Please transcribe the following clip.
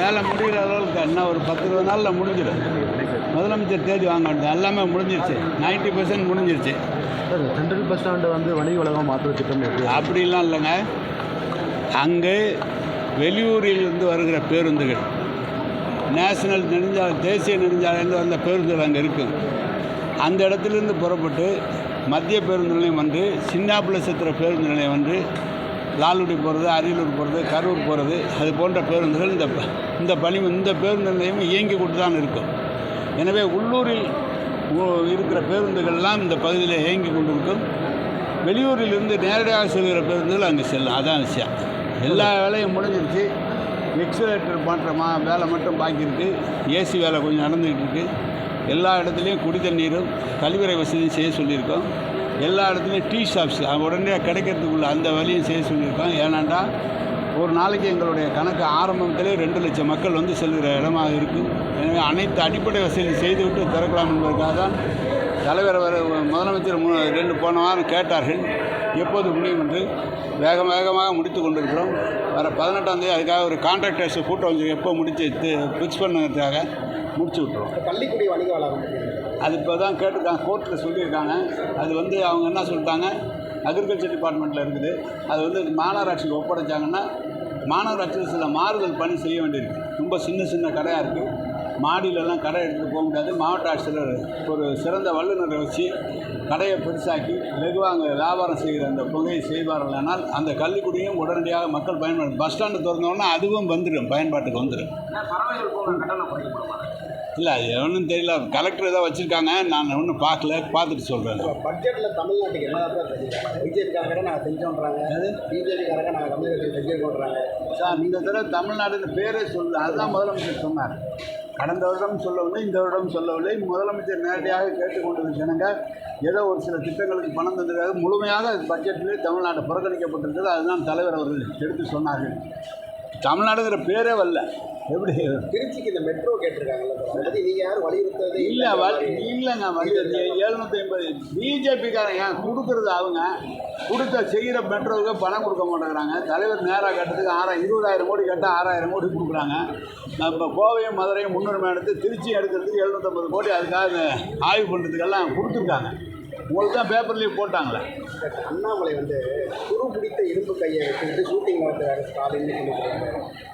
வேலை முடிகிற அளவுக்கு இன்னும் ஒரு பத்து இருபது நாளில் முடிஞ்சிடும். முதலமைச்சர் தேதி வாங்க வேண்டியது. எல்லாமே முடிஞ்சிருச்சு. 90% பர்சன்ட் முடிஞ்சிருச்சு. சார் சென்ட்ரல் பஸ் ஸ்டாண்டை வந்து வணிக வளாகம் மாற்றுற திட்டம் அப்படிலாம் இல்லைங்க. அங்கே வெளியூரிலிருந்து வருகிற பேருந்துகள் நேஷனல் நெடுஞ்சாலை தேசிய நெடுஞ்சாலையிலேருந்து வந்த பேருந்துகள் அங்கே இருக்குது. அந்த இடத்துலேருந்து புறப்பட்டு மத்திய பேருந்து நிலையம் வந்து சின்னாப்புலசத்திர பேருந்து நிலையம் வந்து லால்குடி போகிறது அரியலூர் போகிறது கரூர் போகிறது அது போன்ற பேருந்துகள் இந்த இந்த பணி இந்த பேருந்து நிலையம் இயங்கி கொண்டு தான் இருக்கும். எனவே உள்ளூரில் இருக்கிற பேருந்துகள்லாம் இந்த பகுதியில் இயங்கி கொண்டு இருக்கும் வெளியூரிலிருந்து நேரடியாக செல்கிற பேருந்துகள் அங்கே செல்லும். அதான் விஷயம். எல்லா வேலையும் முடிஞ்சிருச்சு. எக்ஸலேட்டர் பண்ணுற மா வேலை மட்டும் பாக்கி இருக்குது ஏசி வேலை கொஞ்சம் நடந்துக்கிட்டு இருக்குது எல்லா இடத்துலையும் குடி தண்ணீரும் கழிவறை வசதியும் செய்ய சொல்லியிருக்கோம். எல்லா இடத்துலையும் டீ ஷாப்ஸ் உடனே கிடைக்கிறதுக்குள்ள அந்த வேலையும் செய்ய சொல்லியிருக்கோம் ஏன்னாண்டா ஒரு நாளைக்கு எங்களுடைய கணக்கு ஆரம்பத்திலே ரெண்டு லட்சம் மக்கள் வந்து செல்கிற இடமாக இருக்கும் எனவே அனைத்து அடிப்படை வசதி செய்துவிட்டு திறக்கலாம் என்பதற்காக தான் தலைவர் முதலமைச்சர் மூணு ரெண்டு போன வாரம் கேட்டார்கள். எப்போது முடியும் என்று வேக வேகமாக முடித்து கொண்டிருக்கிறோம். வர பதினெட்டாம் தேதி அதுக்காக ஒரு கான்ட்ராக்டர்ஸ் கூட்டம் வந்து எப்போ முடிச்சு ஃபிக்ஸ் பண்ணுறதுக்காக முடிச்சு விட்டுருவோம். பள்ளிக்குடி வணிக வளாகம் அது இப்போ தான் கேட்டிருக்காங்க கோர்ட்டில் சொல்லியிருக்காங்க. அது வந்து அவங்க என்ன சொல்லிட்டாங்க? அக்ரிகல்ச்சர் டிபார்ட்மெண்ட்டில் இருக்குது. அது வந்து மாநகராட்சிக்கு ஒப்படைச்சாங்கன்னா மாநகராட்சியில் சில மாறுதல் பணி செய்ய வேண்டியிருக்கு. ரொம்ப சின்ன சின்ன கடையாக இருக்குது மாடியிலலாம் கடை எடுத்துகிட்டு போக முடியாது. மாவட்ட ஆட்சியர் ஒரு சிறந்த வல்லுநரை வச்சு கடையை பெருசாக்கி வெகுவாக அங்கே வியாபாரம் செய்கிற அந்த புகையை செய்வார்களானால் அந்த கல்விக்குடியும் உடனடியாக மக்கள் பயன்படும் பஸ் ஸ்டாண்டு திறந்தோன்னா அதுவும் வந்துடும் பயன்பாட்டுக்கு வந்துடும். இல்லை அது ஒன்றும் தெரியல. கலெக்டர் ஏதோ வச்சுருக்காங்க. நான் ஒன்றும் பார்க்கல. பார்த்துட்டு சொல்கிறேன் பட்ஜெட்டில் தமிழ்நாட்டுக்கு என்ன பிஜேபிக்காரங்க நாங்கள் செஞ்சோன்றாங்க. பிஜேபிக்காரங்க நாங்கள் தமிழகத்தில் செஞ்சிருக்கோன்றாங்க. சார் இந்த தடவை தமிழ்நாடுன்னு பேரே சொல்லு அதுதான் முதலமைச்சர் சொன்னார். கடந்த வருடம் சொல்லவில்லை இந்த வருடம் சொல்லவில்லை. முதலமைச்சர் நேரடியாக கேட்டுக்கொண்டது ஜனங்க ஏதோ ஒரு சில திட்டங்களுக்கு பணம் தந்திருக்காங்க முழுமையாக பட்ஜெட்டிலே தமிழ்நாடு புறக்கணிக்கப்பட்டிருக்கிறது. அதுதான் தலைவர் அவர்கள் எடுத்து சொன்னார்கள். தமிழ்நாடுங்கிற பேரே வரல. எப்படி? திருச்சிக்கு இந்த மெட்ரோ கேட்டிருக்காங்கல்ல நீங்கள் யாரும் வலியுறுத்ததே இல்லை இல்லைங்க வழி எழுநூற்றி ஐம்பது. பிஜேபிக்காரங்க கொடுக்குறது அவங்க? கொடுத்த செய்கிற மெட்ரோவுக்கு பணம் கொடுக்க மாட்டேங்கிறாங்க. தலைவர் நேராக கட்டுறதுக்கு ஆறாயிரம் இருபதாயிரம் கோடி கட்ட ஆறாயிரம் கோடி கொடுக்குறாங்க. இப்போ கோவையும் மதுரையும் முன்னுரிமை எடுத்து திருச்சி எடுக்கிறதுக்கு எழுநூற்றம்பது கோடி அதுக்காக ஆய்வு பண்ணுறதுக்கெல்லாம் கொடுத்துருக்காங்க. உங்களுக்கு தான் பேப்பர்லேயே போட்டாங்களே. அண்ணாமலை வந்து குரு பிடித்த இரும்பு கையை வச்சுக்கிட்டு ஷூட்டிங் நடத்துறாரு ஸ்டாலின்னு சொல்லி